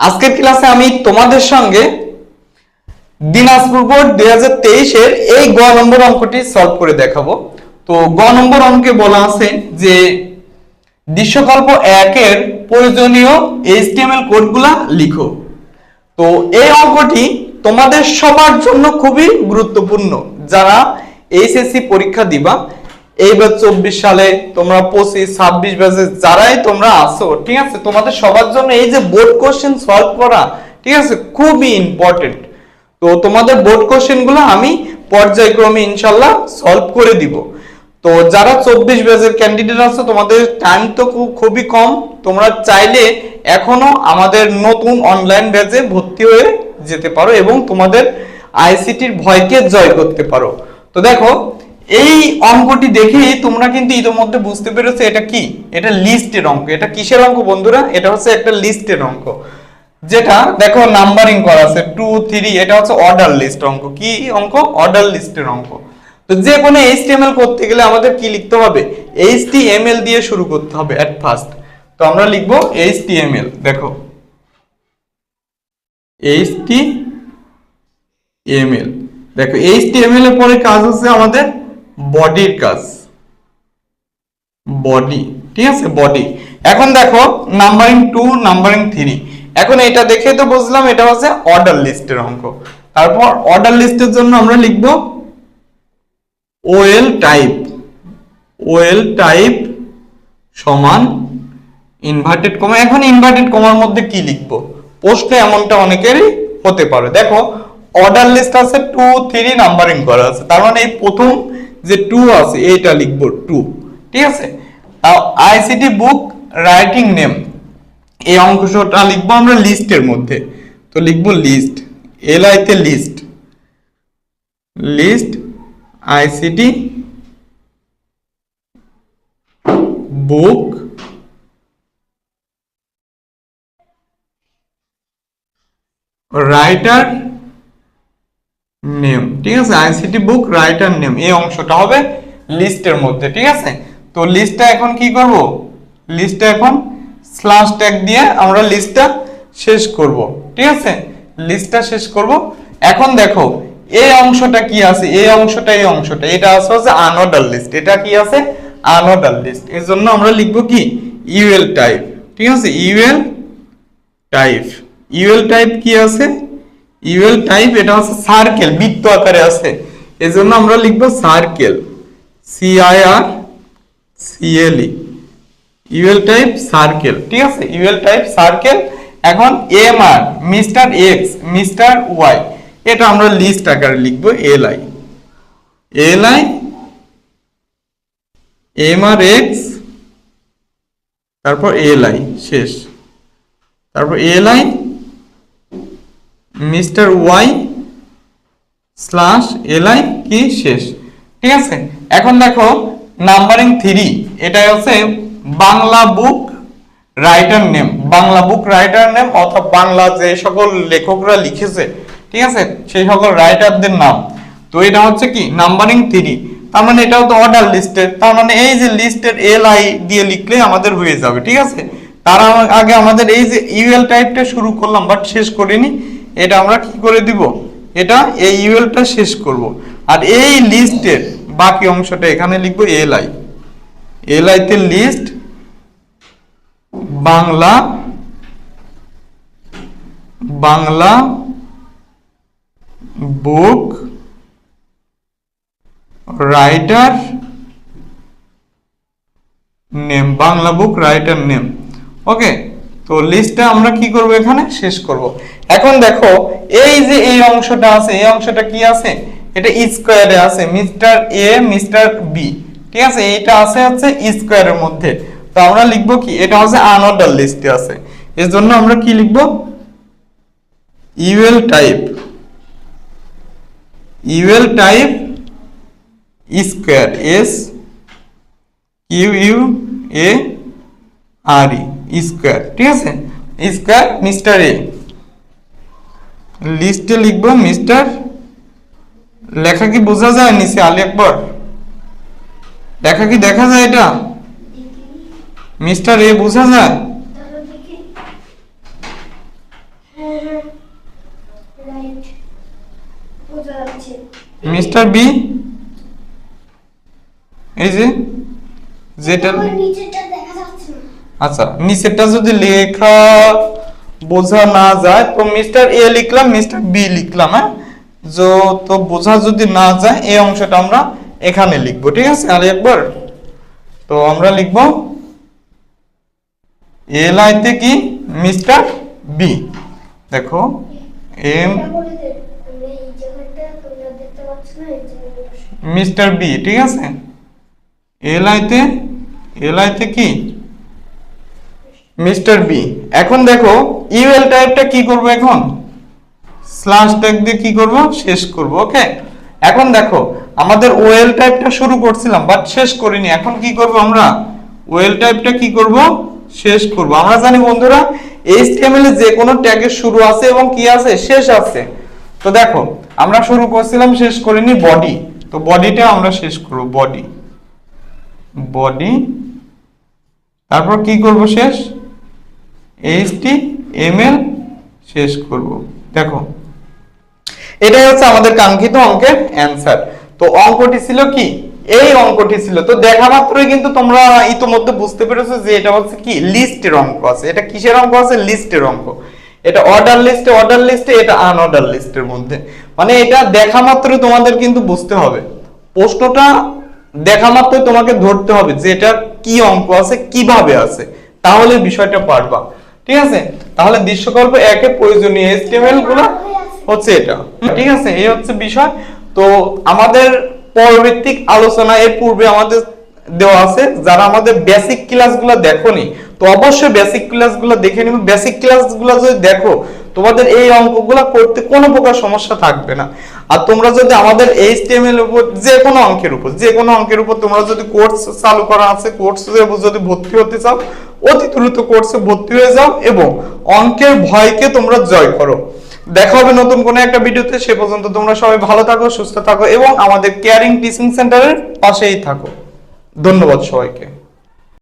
আজকের ক্লাসে আমি তোমাদের সঙ্গে দিনাজপুর বোর্ড দুই হাজার তেইশের এই গ নম্বর অঙ্কটি সলভ করে দেখাবো। তো গ নম্বর অঙ্কে বলা আছে যে দৃশ্যকল্প একের প্রয়োজনীয় এইচটিএমএল কোডগুলা লিখো। তো এই অঙ্কটি তোমাদের সবার জন্য খুবই গুরুত্বপূর্ণ। যারা এইচএসসি পরীক্ষা দিবা এইবার চব্বিশ সালে তোমরা পঁচিশ, ছাব্বিশ ব্যাচে যারাই তোমরা আসো ঠিক আছে? তোমাদের সবার জন্য এই যে বোর্ড কোশ্চেন সলভ করা, ঠিক আছে? খুবই ইম্পর্টেন্ট তো তোমাদের বোর্ড কোশ্চেনগুলো আমি পর্যায়ক্রমে ইনশাল্লাহ সলভ করে দিব। তো যারা চব্বিশ ব্যাচের ক্যান্ডিডেট আছে, তোমাদের টাইম তো খুবই কম। তোমরা চাইলে এখনও আমাদের নতুন অনলাইন ব্যাচে ভর্তি হয়ে যেতে পারো এবং তোমাদের আইসিটির ভয়কে জয় করতে পারো। তো দেখো এই অঙ্কটি দেখেই তোমরা কিন্তু ইতিমধ্যে বুঝতে পেরেছ এটা কি? এটা লিস্টের অঙ্ক। এটা কিসের অঙ্ক বন্ধুরা? এটা হচ্ছে একটা লিস্টের অঙ্ক। যেটা দেখো নাম্বারিং করা আছে, টু, থ্রি, এটা হচ্ছে অর্ডার লিস্ট অঙ্ক। কি অঙ্ক? অর্ডার লিস্টের অঙ্ক। তো যে কোনো এইচটিএমএল করতে গেলে আমাদের কি লিখতে হবে? এইচটিএমএল দিয়ে শুরু করতে হবে এট ফার্স্ট তো আমরা লিখব এইচটিএমএল। দেখো। এইচটিএমএল। দেখো, এইচটিএমএল এর পরে কাজ হচ্ছে আমাদের বডির কাজ। বডি, ঠিক আছে? বডি। এখন দেখো নাম্বারিং টু নাম্বারিং থ্রি এখন এটা দেখে তো বুঝলাম এটা হচ্ছে অর্ডার লিস্টের অঙ্ক। তারপর অর্ডার লিস্টের জন্য আমরা লিখব ওএল টাইপ ওএল টাইপ সমান ইনভার্টেড কমা এখন ইনভার্টেড কমার মধ্যে কি লিখব? প্রশ্নে এমনটা অনেকেরই হতে পারে। দেখো অর্ডার লিস্ট আছে টু থ্রি নাম্বারিং করা আছে। তার মানে এই প্রথম যে টু আছে, এইটা লিখব টু ঠিক আছে? আইসিটি বুক রাইটিং নেম এই অংশটা লিখব আমরা লিস্টের মধ্যে। তো লিখব লিস্ট এল আইতে list list ICT book writer name, ঠিক আছে? আইসিটি বুক রাইটার নেম এই অংশটা হবে লিস্টের মধ্যে, ঠিক আছে? তো লিস্টটা এখন কি করব? লিস্টটা এখন স্ল্যাশ ট্যাগ দিয়ে আমরা লিস্টটা শেষ করব, ঠিক আছে? লিস্টটা শেষ করব। এখন দেখো, এই অংশটা কি আছে? এই অংশটা এই অংশটা, এটা আছে হচ্ছে আনঅর্ডার লিস্ট এটা কি আছে? আনঅর্ডার লিস্ট এর জন্য আমরা লিখব কি? ইউএল টাইপ ঠিক আছে? ইউএল টাইপ ইউএল টাইপ কি আছে? ইউএল টাইপ, এটা হচ্ছে সার্কেল বৃত্ত আকারে আছে। এজন্য আমরা লিখব circle C I R CLE UL type circle ঠিক আছে? ইউএল টাইপ সার্কেল এখন M R mister X mister Y এটা আমরা লিস্ট আকারে লিখব L I L I M R X তারপর এল আই শেষ। তারপর L I mister Y slash L I কি শেষ? ঠিক আছে, এখন দেখো নাম্বারিং থ্রি এটা হচ্ছে Bangla book writer name. Bangla book writer name অর্থাৎ বাংলা যে সকল লেখকরা লিখেছে, ঠিক আছে, সেই সকল রাইটারদের নাম। তো এটা হচ্ছে কি? Numbering three. তার মানে এটাও তো অর্ডার লিস্টের। তার মানে এই যে লিস্টের এল আই দিয়ে লিখলে আমাদের হয়ে যাবে, ঠিক আছে? তার আগে আমাদের এই যে ইউএল টাইপটা শুরু করলাম, বাট শেষ করিনি। এটা আমরা কি করে দিব? এটা এই ইউএলটা শেষ করব। আর এই লিস্টের বাকি অংশটা এখানে লিখব এল আই এল আইতে list Bangla Bangla book writer name Bangla book writer name okay তো লিস্টটা আমরা কি করব এখানে? শেষ করব। এখন দেখো, এই যে এই অংশটা আছে, এই অংশটা কি আছে? এটা স্কোয়ারে আছে মিস্টার এ মিস্টার বি ঠিক আছে? এইটা আছে হচ্ছে স্কোয়ারের মধ্যে। তো আমরা লিখব কি? এটা হচ্ছে আনঅর্ডার লিস্টে আছে। এর জন্য আমরা কি লিখব? UL type UL type square S U U A R E square, ঠিক আছে? Square mister A. লিস্টে লিখব মিস্টার, লেখা কি বোঝা যায় নিচে? আলী আকবর লেখা কি দেখা যায় এটা? মিস্টার এ বোঝা যায়? Mister B? এই যে, যেটা আমার নিচেরটা দেখা যাচ্ছে না আচ্ছা নিচেরটা যদি লেখা বোঝা না যায়, তো মিস্টার এ লিখলাম মিস্টার বি লিখলাম হ্যাঁ? তো বোঝা যদি না যায়, এই অংশটা আমরা এখানে লিখব, ঠিক আছে? আর একবার, তো আমরা লিখব এল আইতে কি? মিস্টার বি দেখো এম মিস্টার বি ঠিক আছে? এল আইতে এল আইতে কি? Mister B. এখন দেখো, ইউএল টাইপটা কি করব এখন? স্ল্যাশ ট্যাগ দিয়ে কি করব? শেষ করব ওকে এখন দেখো, আমাদের ওয়েল টাইপটা শুরু করছিলাম বাট শেষ করিনি। এখন কি করব আমরা? ওয়েল টাইপটা কি করব? শেষ করব। আমরা জানি বন্ধুরা, এইচটিএমএল এ যে কোনো ট্যাগের শুরু আছে এবং কি আছে? শেষ আছে। তো দেখো, আমরা শুরু করছিলাম, শেষ করিনি বডি তো বডিটা আমরা শেষ করব বডি বডি তারপর কি করব শেষ? এইচটি এমএল শেষ করব। দেখো, এটাই হচ্ছে আমাদের কাঙ্ক্ষিত অঙ্কের অ্যান্সার তো অঙ্কটি ছিল কি? এই অঙ্কটি ছিল। তো দেখা মাত্রই কিন্তু তোমরা ইতোমধ্যে বুঝতে পেরেছ যে এটা হচ্ছে কি? লিস্টের অঙ্ক আছে। এটা কিসের অঙ্ক আছে? লিস্টের অঙ্ক। এটা অর্ডার লিস্টে অর্ডার লিস্টে এটা আনঅর্ডার লিস্টের মধ্যে। মানে এটা দেখা মাত্রই তোমাদের কিন্তু বুঝতে হবে। প্রশ্নটা দেখা মাত্রই তোমাকে ধরতে হবে যে এটা কি অঙ্ক আছে, কীভাবে আছে। তাহলে বিষয়টা পারবা। ঠিক আছে? তাহলে দৃশ্যকল্প একে প্রয়োজনীয় এসটিএমএলগুলো হচ্ছে এটা। ঠিক আছে? এই হচ্ছে বিষয়। তো আমাদের পরবর্তী আলোচনা এর পূর্বে আমাদের দেওয়া আছে, যারা আমাদের বেসিক ক্লাসগুলো দেখোনি, তো অবশ্যই বেসিক ক্লাসগুলো দেখে নিবে। বেসিক ক্লাসগুলো যদি দেখো তোমাদের এই অঙ্কগুলো করতে কোনো প্রকার সমস্যা থাকবে না। আর তোমরা যদি আমাদের এইচটিএমএল উপর যে কোনো অঙ্কের উপর, যে কোনো অঙ্কের উপর তোমরা যদি কোর্স চালু করা আছে কোর্স যদি ভর্তি হতে চাও, অতি দ্রুত কোর্সে ভর্তি হয়ে যাও এবং অঙ্কের ভয়কে তোমরা জয় করো। দেখা হবে নতুন কোনো একটা ভিডিওতে, সে পর্যন্ত তোমরা সবাই ভালো থাকো, সুস্থ থাকো এবং আমাদের কেয়ারিং টিচিং সেন্টারের পাশেই থাকো। ধন্যবাদ সবাইকে।